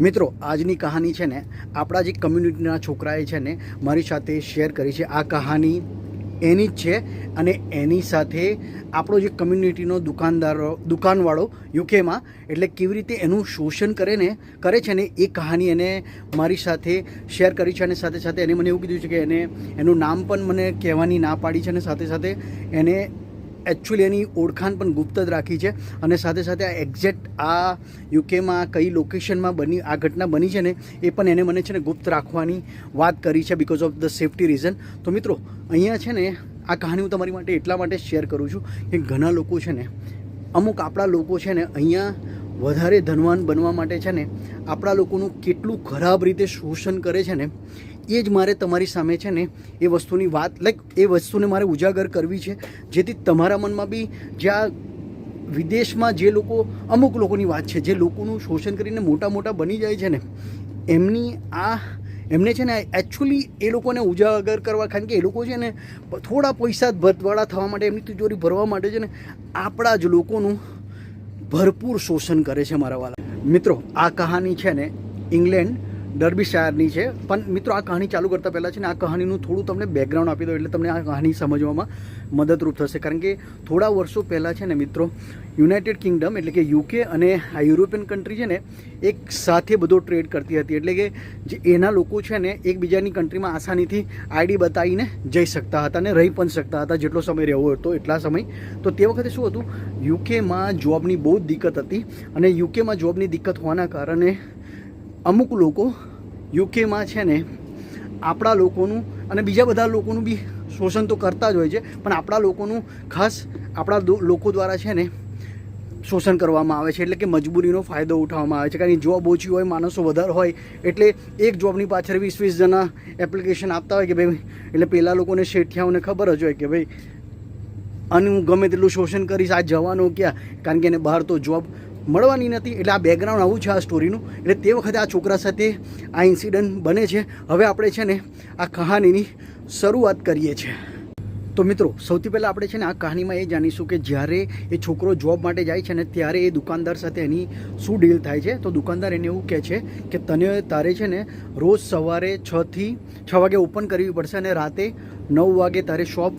મિત્રો, આજની કહાની છે ને, આપણા જે કમ્યુનિટીના છોકરાએ છે ને, મારી સાથે શેર કરી છે. આ કહાની એની જ છે અને એની સાથે આપણો જે કમ્યુનિટીનો દુકાનદારો, દુકાનવાળો યુકેમાં એટલે કેવી રીતે એનું શોષણ કરે ને, કરે છે ને, એ કહાની એને મારી સાથે શેર કરી છે અને સાથે સાથે એને મને એવું કીધું છે કે એને, એનું નામ પણ મને કહેવાની ના પાડી છે અને સાથે સાથે એને એકચ્યુઅલી એની ઓળખાણ પણ ગુપ્ત જ રાખી છે. અને સાથે સાથે આ એક્ઝેક્ટ આ યુકેમાં કઈ લોકેશનમાં બની, આ ઘટના બની છે ને, એ પણ એને મને છે ને ગુપ્ત રાખવાની વાત કરી છે because of the safety reason તો મિત્રો, અહીંયા છે ને આ કહાની હું તમારી માટે એટલા માટે શેર કરું છું કે ઘણા લોકો છે ને, અમુક આપણા લોકો છે ને અહીંયા વધારે ધનવાન બનવા માટે છે ને, આપણા લોકોનું કેટલું ખરાબ રીતે શોષણ કરે છે ને એ જ મારે તમારી સામે છે ને એ વસ્તુની વાત લાઈક એ વસ્તુને મારે ઉજાગર કરવી છે, જેથી તમારા મનમાં બી જ્યાં વિદેશમાં જે લોકો, અમુક લોકોની વાત છે, જે લોકોનું શોષણ કરીને મોટા મોટા બની જાય છે ને, એમની આ, એમને છે ને એકચ્યુઅલી એ લોકોને ઉજાગર કરવા, કારણ કે એ લોકો છે ને થોડા પૈસા ભરવાળા થવા માટે એમની તિજોરી ભરવા માટે છે ને આપણા જ લોકોનું ભરપૂર શોષણ કરે છે મારા વાલા. મિત્રો, આ કહાની છે ને ઇંગ્લેન્ડ ડર્બી શાયરની છે. પણ મિત્રો, આ કહાની ચાલુ કરતા પહેલાં છે ને, આ કહાનીનું થોડું તમને બેકગ્રાઉન્ડ આપી દો એટલે તમને આ કહાની સમજવામાં મદદરૂપ થશે. કારણ કે થોડા વર્ષો પહેલાં છે ને, મિત્રો, યુનાઇટેડ કિંગડમ એટલે કે યુકે અને આ યુરોપિયન કન્ટ્રી છે ને, એક સાથે બધો ટ્રેડ કરતી હતી. એટલે કે જે એના લોકો છે ને, એકબીજાની કન્ટ્રીમાં આસાનીથી આઈડી બતાવીને જઈ શકતા હતા અને રહી પણ શકતા હતા, જેટલો સમય રહેવો હતો, એટલા સમય. તો તે વખતે શું હતું? યુકેમાં જોબની બહુ જ દિક્કત હતી અને યુકેમાં જોબની દિક્કત હોવાના કારણે અમુક લોકો યુકેમાં છે ને, આપણા લોકોનું અને બીજા બધા લોકોનું બી શોષણ તો કરતા જ હોય છે, પણ આપણા લોકોનું ખાસ આપણા લોકો દ્વારા છે ને શોષણ કરવામાં આવે છે, એટલે કે મજબૂરીનો ફાયદો ઉઠાવવામાં આવે છે, કારણ કે જોબ ઓછી હોય, માણસો વધારે હોય, એટલે એક જોબની પાછળ વીસ વીસ જણા એપ્લિકેશન આપતા હોય કે ભાઈ, એટલે પહેલાં લોકોને શેઠિયાઓને ખબર જ હોય કે ભાઈ અને હું ગમે તેટલું શોષણ કરીશ, આ જવાનો ક્યાં? કારણ કે એને બહાર તો જોબ મળવાની નથી. એટલે આ બેકગ્રાઉન્ડ આવું છે આ સ્ટોરીનું એટલે તે વખતે આ છોકરા સાથે આ ઇન્સિડન્ટ બને છે. હવે આપણે છે ને આ કહાનીની શરૂઆત કરીએ છીએ. તો મિત્રો, સૌથી પહેલાં આપણે છે ને આ કહાનીમાં એ જાણીશું કે જ્યારે એ છોકરો જોબ માટે જાય છે ને ત્યારે એ દુકાનદાર સાથે એની શું ડીલ થાય છે? તો દુકાનદાર એને એવું કહે છે કે તને તારે છે ને રોજ સવારે છથી છ વાગે ઓપન કરવી પડશે અને રાતે નવ વાગે તારે શોપ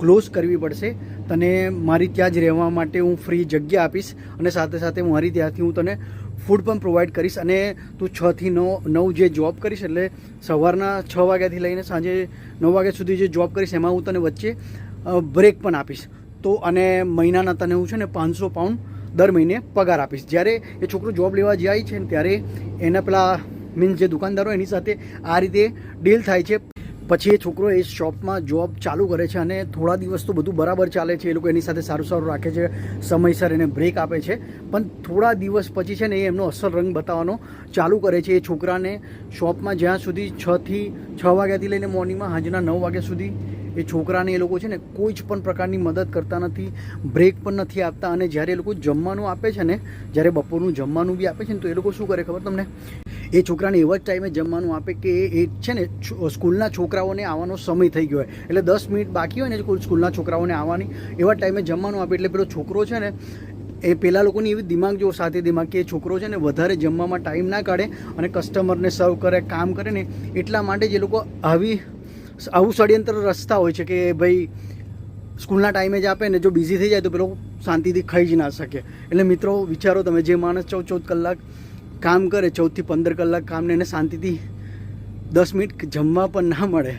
ક્લોઝ કરવી પડશે. તને મારી ત્યાં જ રહેવા માટે હું ફ્રી જગ્યા આપીશ અને સાથે સાથે મારી ત્યાંથી હું તને ફૂડ પણ પ્રોવાઈડ કરીશ અને તું છથી નવ નવ જે જોબ કરીશ એટલે સવારના છ વાગ્યાથી લઈને સાંજે નવ વાગ્યા સુધી જે જોબ કરીશ એમાં હું તને વચ્ચે બ્રેક પણ આપીશ. તો અને મહિનાના તને હું છે ને પાંચસો પાઉન્ડ દર મહિને પગાર આપીશ. જ્યારે એ છોકરો જોબ લેવા જાય છે ને ત્યારે એના પેલા મીન્સ જે દુકાનદારો એની સાથે આ રીતે ડીલ થાય છે. પછી એ છોકરો એ શોપમાં જોબ ચાલુ કરે છે અને થોડા દિવસ તો બધું બરાબર ચાલે છે. એ લોકો એની સાથે સારું સારું રાખે છે, સમયસર એને બ્રેક આપે છે. પણ થોડા દિવસ પછી છે ને એ એમનો અસલ રંગ બતાવવાનો ચાલુ કરે છે. એ છોકરાને શોપમાં જ્યાં સુધી છથી છ વાગ્યાથી લઈને મોર્નિંગમાં સાંજના નવ વાગ્યા સુધી એ છોકરાને એ લોકો છે ને કોઈ જ પણ પ્રકારની મદદ કરતા નથી બ્રેક પણ નથી આપતા અને જ્યારે એ લોકો જમવાનું આપે છે ને, જ્યારે બપોરનું જમવાનું બી આપે છે ને, તો એ લોકો શું કરે ખબર તમને? એ છોકરાને એવા જ ટાઈમે જમવાનું આપે કે એ છે ને સ્કૂલના છોકરાઓને આવવાનો સમય થઈ ગયો હોય. એટલે દસ મિનિટ બાકી હોય ને સ્કૂલના છોકરાઓને આવવાની, એવા ટાઈમે જમવાનું આપે. એટલે પેલો છોકરો છે ને, એ પેલા લોકોની એવી દિમાગ જો સાથે દિમાગ કે એ છોકરો છે ને વધારે જમવામાં ટાઈમ ના કાઢે અને કસ્ટમરને સર્વ કરે, કામ કરે ને, એટલા માટે જ લોકો આવી આવું ષડયંત્ર રસ્તા હોય છે કે ભાઈ, સ્કૂલના ટાઈમે જ આપે ને જો બિઝી થઈ જાય તો પેલો શાંતિથી ખાઈ જ ના શકે. એટલે મિત્રો, વિચારો તમે જે માણસ ચૌદ ચૌદ કલાક કામ કરે ચૌદથી પંદર કલાક કામને એને શાંતિથી દસ મિનિટ જમવા પણ ના મળે,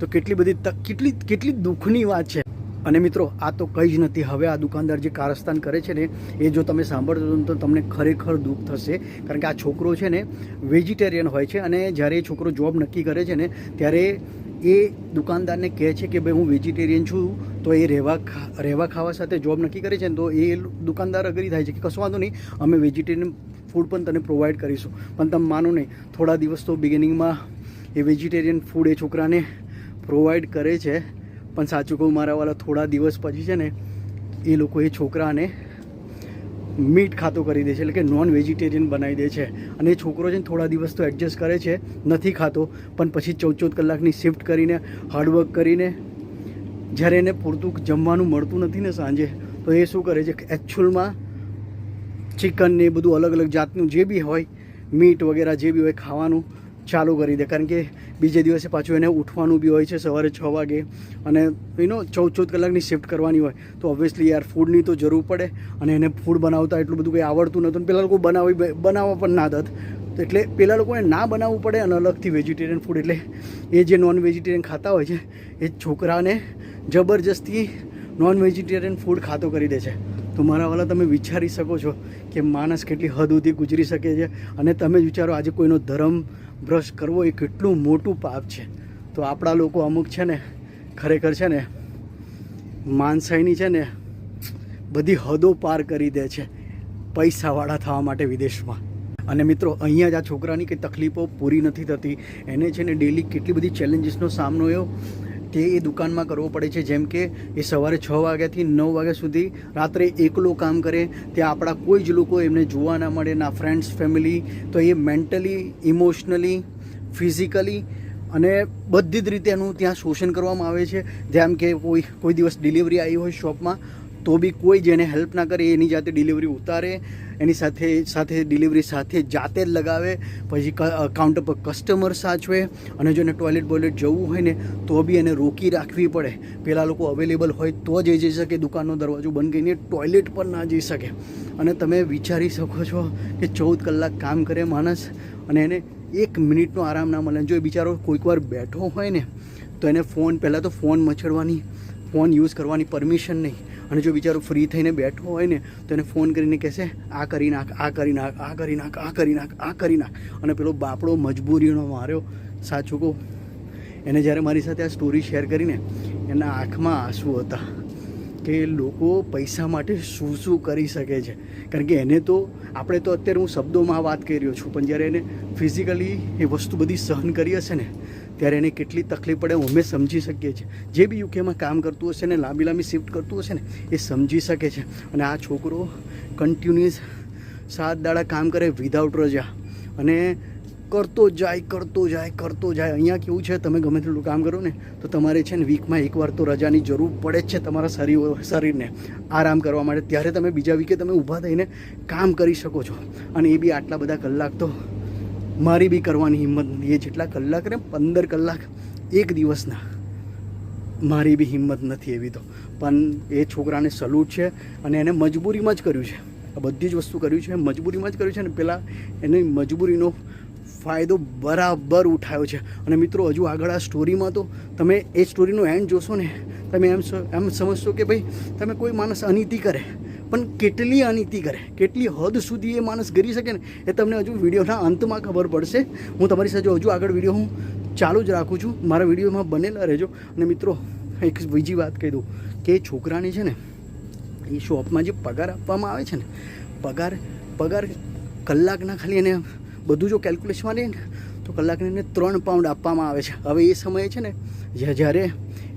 તો કેટલી બધી તક, કેટલી કેટલી દુઃખની વાત છે. અને મિત્રો, આ તો કંઈ જ નથી. હવે આ દુકાનદાર જે કારસ્તાન કરે છે ને, એ જો તમે સાંભળશો તો તમને ખરેખર દુઃખ થશે. કારણ કે આ છોકરો છે ને વેજીટેરિયન હોય છે અને જ્યારે એ છોકરો જોબ નક્કી કરે છે ને, ત્યારે એ દુકાનદારને કહે છે કે, ભાઈ, હું વેજીટેરિયન છું, તો એ રહેવા રહેવા ખાવા સાથે જોબ નક્કી કરે છે ને તો એ દુકાનદાર અગ્રી થાય છે કે, કશું વાંધો નહીં, અમે વેજીટેરિયન ફૂડ પણ તને પ્રોવાઈડ કરીશું. પણ તમે માનો નહીં, થોડા દિવસ તો બિગિનિંગમાં એ વેજીટેરિયન ફૂડ એ છોકરાને પ્રોવાઈડ કરે છે. પણ સાચું કહું, મારા વાળા થોડા દિવસ પછી છે ને, એ લોકો એ છોકરાને મીટ ખાતો કરી દે છે, એટલે કે નોન વેજીટેરિયન બનાવી દે છે. અને એ છોકરો છે ને થોડા દિવસ તો એડજસ્ટ કરે છે, નથી ખાતો. પણ પછી ચૌદ ચૌદ કલાકની શિફ્ટ કરીને હાર્ડવર્ક કરીને, જ્યારે એને પૂરતું જમવાનું મળતું નથી ને સાંજે, તો એ શું કરે છે એકચ્યુઅલમાં ચિકન ને એ બધું અલગ અલગ જાતનું જે બી હોય, મીટ વગેરે જે બી હોય ખાવાનું ચાલુ કરી દે. કારણ કે બીજે દિવસે પાછું એને ઉઠવાનું બી હોય છે સવારે છ વાગે અને યુનો ચૌદ ચૌદ કલાકની શિફ્ટ કરવાની હોય. તો ઓબ્વિયસલી યાર ફૂડની તો જરૂર પડે અને એને ફૂડ બનાવતા એટલું બધું કંઈ આવડતું નહોતું પેલા લોકો બનાવી, બનાવવા પણ ના દત. તો એટલે પેલા લોકોને ના બનાવવું પડે અને અલગથી વેજીટેરિયન ફૂડ એટલે એ જે નોન વેજીટેરિયન ખાતા હોય છે, એ છોકરાને જબરજસ્તી નોન વેજીટેરિયન ફૂડ ખાતો કરી દે છે. તો મારા વાલા તમે વિચારી શકો છો કે માણસ કેટલી હદ સુધી ગુજરી શકે છે અને તમે જ વિચારો આજે કોઈનો ધર્મ ભ્રષ્ટ કરવો એ કેટલું મોટું પાપ છે. તો આપણા લોકો અમુક છે ને, ખરેખર છે ને, માનસાઈની છે ને, બધી હદો પાર કરી દે છે પૈસાવાળા થવા માટે વિદેશમાં. અને મિત્રો, અહીંયા જ આ છોકરાની કંઈ તકલીફો પૂરી નથી થતી. એને છે ને ડેલી કેટલી બધી ચેલેન્જીસનો સામનો એવો તે એ દુકાનમાં કરવો પડે છે. જેમ કે એ સવારે છ વાગ્યાથી નવ વાગ્યા સુધી રાત્રે એકલો કામ કરે, ત્યાં આપણા કોઈ જ લોકો એમને જોવા ના મળે, ના ફ્રેન્ડ્સ ફેમિલી તો એ મેન્ટલી ઇમોશનલી ફિઝિકલી અને બધી જ રીતે એનું ત્યાં શોષણ કરવામાં આવે છે. જેમ કે કોઈ કોઈ દિવસ ડિલિવરી આવી હોય શોપમાં તો બી કોઈ જેને હેલ્પ ના કરે, એની જાતે ડિલિવરી ઉતારે એની સાથે સાથે ડિલિવરી સાથે જાતે જ લગાવે, પછી કાઉન્ટર પર કસ્ટમર સાચવે, અને જો એને ટોયલેટ બોયલેટ જવું હોય ને, તો બી એને રોકી રાખવી પડે. પેલા લોકો અવેલેબલ હોય તો જ જઈ શકે, દુકાનનો દરવાજો બંધ કરીને ટોયલેટ પર ના જઈ શકે. અને તમે વિચારી શકો છો કે ચૌદ કલાક કામ કરે માણસ, અને એને એક મિનિટનો આરામ ના મળે. જો એ બિચારો કોઈક વાર બેઠો હોય ને, તો એને ફોન, પહેલાં તો ફોન મચડવાની, ફોન યુઝ કરવાની પરમિશન નહીં. અને જો બિચારો ફ્રી થઈને બેઠો હોય ને, તો એને ફોન કરીને કહેશે, આ કરી નાખ, આ કરી નાખ, આ કરી નાખ, આ કરી નાખ, આ કરી નાખ. અને પેલો બાપડો મજબૂરીનો માર્યો. સાચું કહું? એને જ્યારે મારી સાથે આ સ્ટોરી શેર કરીને, એના આંખમાં આંસુ હતા કે લોકો પૈસા માટે શું શું કરી શકે છે. કારણ કે એને તો, આપણે તો અત્યારે હું શબ્દોમાં વાત કરી રહ્યો છું, પણ જ્યારે એને ફિઝિકલી એ વસ્તુ બધી સહન કરી હશે ને ત્યારે એને કેટલી તકલીફ પડે અમે સમજી શકીએ છીએ. જે બી યુકેમાં કામ કરતું હશે ને લાંબી લાંબી શિફ્ટ કરતું હશે ને, એ સમજી શકે છે. અને આ છોકરો કન્ટિન્યુઅસ સાત દાડા કામ કરે વિધાઉટ રજા. અને કરતો જાય કરતો જાય કરતો જાય. અહીંયા કેવું છે, તમે ગમે તેટલું કામ કરો ને, તો તમારે છે ને વીકમાં એકવાર તો રજાની જરૂર પડે જ છે તમારા શરીર, શરીરને આરામ કરવા માટે. ત્યારે તમે બીજા વીકે તમે ઊભા થઈને કામ કરી શકો છો. અને એ બી આટલા બધા કલાક તો મારી બી કરવાની હિંમત નથી. એ જેટલા કલાક ને પંદર કલાક એક દિવસના, મારી બી હિંમત નથી એવી તો. પણ એ છોકરાને સલૂટ છે અને એને મજબૂરીમાં જ કર્યું છે. આ બધી જ વસ્તુ કર્યું છે, મજબૂરીમાં જ કર્યું છે ને પહેલાં એની મજબૂરીનો ફાયદો બરાબર ઉઠાયો છે. અને મિત્રો, હજુ આગળ આ સ્ટોરીમાં તો તમે એ સ્ટોરીનો એન્ડ જોશો ને, તમે એમ એમ સમજશો કે ભાઈ, તમે કોઈ માણસ અનીતિ કરે પણ કેટલી અનીતિ કરે? કેટલી હદ સુધી એ માણસ કરી શકે ને? એ તમને હજુ વિડીયોના અંતમાં ખબર પડશે. હું તમારી સાથે હજુ આગળ વીડિયો હું ચાલુ જ રાખું છું. મારા વિડીયોમાં બનેલા રહેજો. અને મિત્રો, એક બીજી વાત કહી દઉં કે છોકરાને છે ને, એ શોપમાં જે પગાર આપવામાં આવે છે ને, પગાર પગાર કલાકના ખાલી એને બધું જો કેલ્ક્યુલેશનમાં લઈએ ને, તો કલાકને એને ત્રણ પાઉન્ડ આપવામાં આવે છે. હવે એ સમયે છે ને, જ્યાં- જ્યારે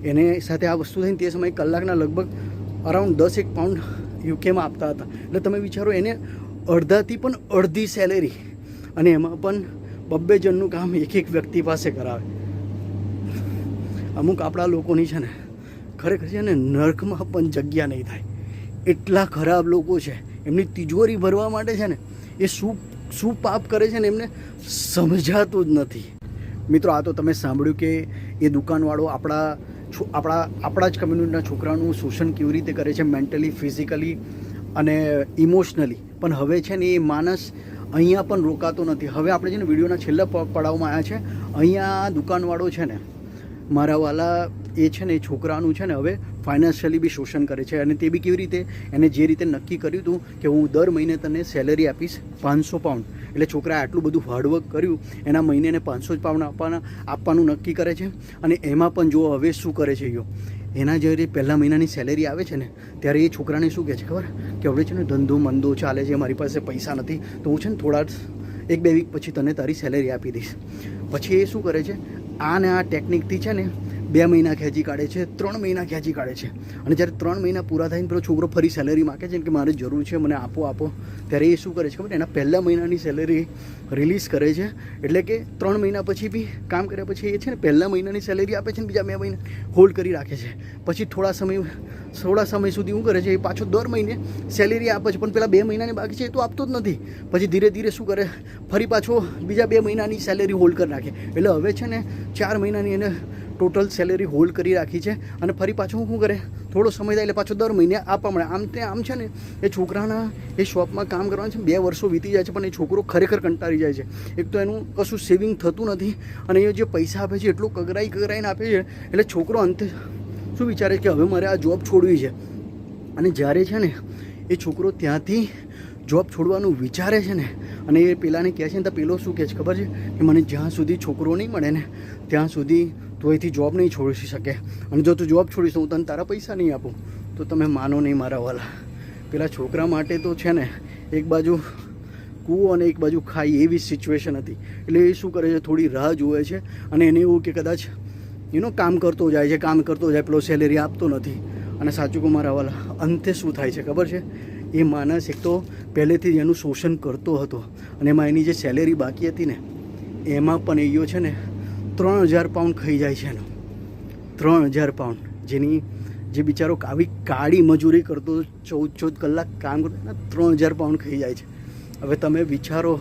એને સાથે આ વસ્તુ થઈને તે સમયે કલાકના લગભગ અરાઉન્ડ દસ એક પાઉન્ડ યુકેમાં આપતા હતા. એટલે તમે વિચારો એને અડધાથી પણ અડધી સેલેરી અને એમાં પણ બબ્બે જણનું કામ એક એક વ્યક્તિ પાસે કરાવે. અમુક આપણા લોકોની છે ને, ખરેખર છે ને, નર્કમાં પણ જગ્યા નહીં થાય. એટલા ખરાબ લોકો છે. એમની તિજોરી ભરવા માટે છે ને, એ શું શું પાપ કરે છે ને એમને સમજાતું જ નથી. મિત્રો, આ તો તમે સાંભળ્યું કે એ દુકાનવાળો આપણા આપણા આપણા જ કમ્યુનિટીના છોકરાનું શોષણ કેવી રીતે કરે છે મેન્ટલી ફિઝિકલી અને ઇમોશનલી પણ હવે છે ને એ માણસ અહીંયા પણ રોકાતો નથી. હવે આપણે છે ને વિડીયોના છેલ્લા પડાવમાં આવ્યા છે. અહીંયા દુકાનવાળો છે ને, મારા વાલા એ છે ને એ છોકરાનું છે ને હવે ફાઇનાન્શિયલી બી શોષણ કરે છે અને તે બી કેવી રીતે, એને જે રીતે નક્કી કર્યું હતું કે હું દર મહિને તને સેલરી આપીશ પાંચસો પાઉન્ડ એટલે છોકરાએ આટલું બધું હાર્ડવર્ક કર્યું, એના મહિને એને પાંચસો જ પાઉન્ડ આપવાના, આપવાનું નક્કી કરે છે. અને એમાં પણ જો હવે શું કરે છે યો એના જ્યારે પહેલા મહિનાની સેલેરી આવે છે ને, ત્યારે એ છોકરાને શું કહે છે ખબર? કે હવે છે ને ધંધો મંદો ચાલે છે, મારી પાસે પૈસા નથી. તો હું છે ને થોડા એક બે વીક પછી તને તારી સેલેરી આપી દઈશ. પછી એ શું કરે છે? આ ને આ ટેકનિકથી છે ને બે મહિના ખેંચી કાઢે છે, ત્રણ મહિના ખેંચી કાઢે છે. અને જ્યારે ત્રણ મહિના પૂરા થઈને પેલો છોકરો ફરી સેલેરી માગે છે કે મારે જરૂર છે, મને આપો આપો. ત્યારે એ શું કરે છે ખબર? એના પહેલા મહિનાની સેલેરી રિલીઝ કરે છે. એટલે કે ત્રણ મહિના પછી બી કામ કર્યા પછી એ છે ને પહેલા મહિનાની સેલેરી આપે છે ને બીજા બે મહિના હોલ્ડ કરી રાખે છે. પછી થોડા સમય થોડા સમય સુધી શું કરે છે, એ પાછો દર મહિને સેલેરી આપે છે. પણ પેલા બે મહિનાની બાકી છે, એ તો આપતો જ નથી. પછી ધીરે ધીરે શું કરે, ફરી પાછો બીજા બે મહિનાની સેલેરી હોલ્ડ કરી રાખે એટલે હવે છે ને ચાર મહિનાની એને ટોટલ સેલેરી હોલ્ડ કરી રાખી છે. અને ફરી પાછું શું કરે થોડો સમય થાય એટલે પાછો દર મહિને આપવા મળે આમ તે આમ છે ને, એ છોકરાના એ શોપમાં કામ કરવાનું છે બે વર્ષો વીતી જાય છે, પણ એ છોકરો ખરેખર કંટાળી જાય છે. એક તો એનું કશું સેવિંગ થતું નથી અને એ જે પૈસા આપે છે, એટલું કગરાઈ કગરાઈને આપે છે, એટલે છોકરો અંતે શું વિચારે કે હવે મારે આ જોબ છોડવી છે? અને જ્યારે છે ને, એ છોકરો ત્યાંથી જોબ છોડવાનું વિચારે છે ને, અને એ પેલાને કહે છે ને, તો પેલો શું કહે છે ખબર છે? કે મને જ્યાં સુધી છોકરો નહીં મળે ને, ત્યાં સુધી તું અહીંથી જોબ નહીં છોડી શકે. અને જો તું જોબ છોડીશ હું તને તારા પૈસા નહીં આપું. તો તમે માનો નહીં મારા વાલા. પેલા છોકરા માટે તો છે ને, એક બાજુ કૂવો અને એક બાજુ ખાઈ એવી સિચ્યુએશન હતી. એટલે એ શું કરે છે? થોડી રાહ જુએ છે. અને એને એવું કે કદાચ યુનો કામ કરતો જાય છે, કામ કરતો જાય, પેલો સેલેરી આપતો નથી. અને સાચું કહું મારા વાલા, અંતે શું થાય છે ખબર છે? એ માણસ એક તો પહેલેથી જ એનું શોષણ કરતો હતો. અને એમાં એની જે સેલેરી બાકી હતી ને, એમાં પણ એયો છે ને ત્રણ હજાર પાઉન્ડ ખાઈ જાય છે એનો. ત્રણ હજાર પાઉન્ડ જેની જે બિચારો આવી કાળી મજૂરી કરતો ચૌદ ચૌદ કલાક કામ કરતો એના ત્રણ હજાર પાઉન્ડ ખાઈ જાય છે. હવે તમે વિચારો,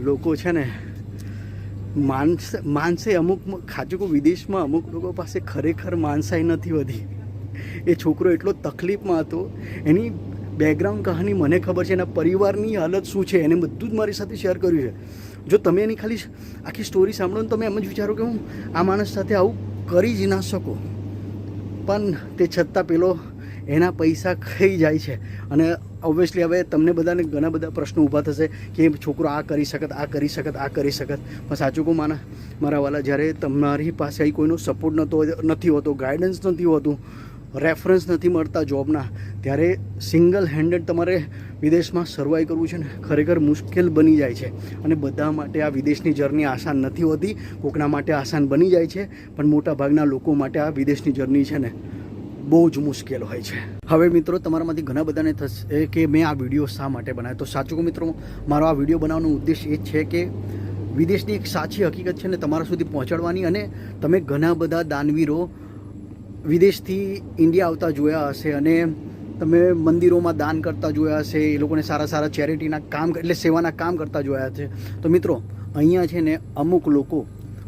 લોકો છે ને, માનસ, માનસે અમુક ખાચું કહું વિદેશમાં અમુક લોકો પાસે ખરેખર માનસાઈ નથી વધી એ છોકરો એટલો તકલીફમાં હતો, એની બેકગ્રાઉન્ડ કહાની મને ખબર છે, એના પરિવારની હાલત શું છે, એને બધું જ મારી સાથે શેર કર્યું છે. જો તમે એની ખાલી આખી સ્ટોરી સાંભળો ને તમે એમ જ વિચારો કે હું આ માણસ સાથે આવું કરી જ ના શકો. પણ તે છતાં પેલો એના પૈસા ખાઈ જાય છે. અને ઓબ્વિયસલી હવે તમને બધાને ઘણા બધા પ્રશ્નો ઊભા થશે કે છોકરો આ કરી શકત, આ કરી શકત, આ કરી શકત. પણ સાચું કહું માના મારા વાલા, જ્યારે તમારી પાસે અહીં કોઈનો સપોર્ટ નહોતો નથી હોતો ગાઈડન્સ નથી હોતું રેફરન્સ નથી મળતા જોબના ત્યારે સિંગલ હેન્ડેડ તમારે વિદેશમાં સર્વાઈવ કરવું છે ને, ખરેખર મુશ્કેલ બની જાય છે. અને બધા માટે આ વિદેશની જર્ની આસાન નથી હોતી. કોકના માટે આસાન બની જાય છે, પણ મોટાભાગના લોકો માટે આ વિદેશની જર્ની છે ને, બહુ જ મુશ્કેલ હોય છે. હવે મિત્રો, તમારામાંથી ઘણા બધાને થશે કે મેં આ વીડિયો શા માટે બનાવ્યો? તો સાચું મિત્રો, મારો આ વીડિયો બનાવવાનો ઉદ્દેશ એ છે કે વિદેશની એક સાચી હકીકત છે ને, તમારા સુધી પહોંચાડવાની અને તમે ઘણા બધા દાનવીરો વિદેશથી ઇન્ડિયા આવતા જોયા હશે અને તમે મંદિરોમાં દાન કરતા જોયા હશે, એ લોકોને સારા સારા ચેરિટીના કામ એટલે સેવાના કામ કરતા જોયા છે. તો મિત્રો, અહીંયા છે ને અમુક લોકો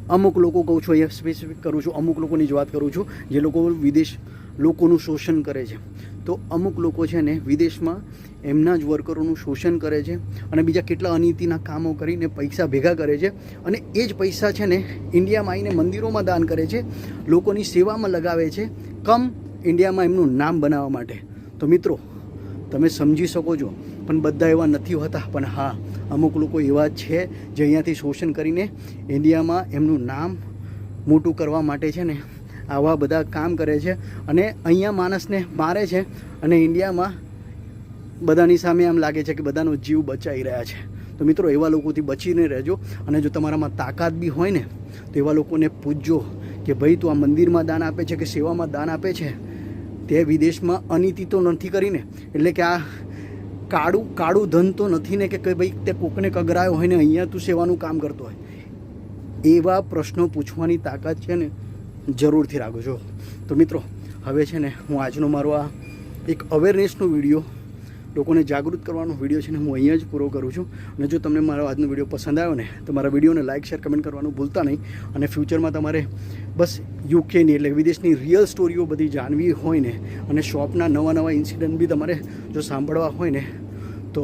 અમુક લોકો કહું છું, અહીંયા સ્પેસિફિક કરું છું, અમુક લોકોની જ વાત કરું છું, જે લોકો વિદેશ, લોકોનું શોષણ કરે છે. તો અમુક લોકો છે ને વિદેશમાં એમના જ વર્કરોનું શોષણ કરે છે અને બીજા કેટલા અનિતિના કામો કરીને પૈસા ભેગા કરે છે અને એ જ પૈસા છે ને ઇન્ડિયામાં આવીને મંદિરોમાં દાન કરે છે, લોકોની સેવામાં લગાવે છે, કમ ઇન્ડિયામાં એમનું નામ બનાવવા માટે. તો મિત્રો, તમે સમજી શકો છો, પણ બધા એવા નથી હોતા. પણ હા, અમુક લોકો એવા છે જે અહીંયાથી શોષણ કરીને ઇન્ડિયામાં એમનું નામ મોટું કરવા માટે છે ને, આવા બધા કામ કરે છે. અને અહીંયા માણસને મારે છે અને ઇન્ડિયામાં બધાની સામે આમ લાગે છે કે બધાનો જીવ બચાવી રહ્યા છે. તો મિત્રો, એવા લોકોથી બચીને રહેજો. અને જો તમારામાં તાકાત બી હોય ને, તો એવા લોકોને પૂછજો કે ભાઈ તું આ મંદિરમાં દાન આપે છે કે સેવામાં દાન આપે છે? તે વિદેશમાં અનિતિ તો નથી કરીને, એટલે કે આ કાળું કાળું ધન તો નથી ને કે ભાઈ તે કોકને કગરાયો હોય ને અહીંયા તું સેવાનું કામ કરતો હોય. એવા પ્રશ્નો પૂછવાની તાકાત છે ને જરૂરથી રાખજો. તો મિત્રો, હવે છે ને હું આજનો મારો આ એક અવેરનેસનો વીડિયો લોકોને જાગૃત કરવાનો વીડિયો છે ને હું અહીંયા જ પૂરો કરું છું. અને જો તમને મારો આજનો વીડિયો પસંદ આવ્યો ને, તો મારા વિડીયોને લાઇક શેર કમેન્ટ કરવાનું ભૂલતા નહીં. અને ફ્યુચરમાં તમારે બસ યુકેની એટલે વિદેશની રિયલ સ્ટોરીઓ બધી જાણવી હોય ને, અને શોપના નવા નવા ઇન્સિડન્ટ બી તમારે જો સાંભળવા હોય ને, તો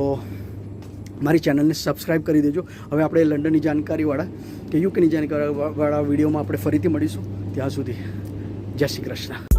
મારી ચેનલને સબસ્ક્રાઈબ કરી દેજો. હવે આપણે લંડનની જાણકારીવાળા કે યુકેની જાણકારીવાળા વિડીયોમાં આપણે ફરીથી મળીશું. ત્યાં સુધી જય શ્રી કૃષ્ણ.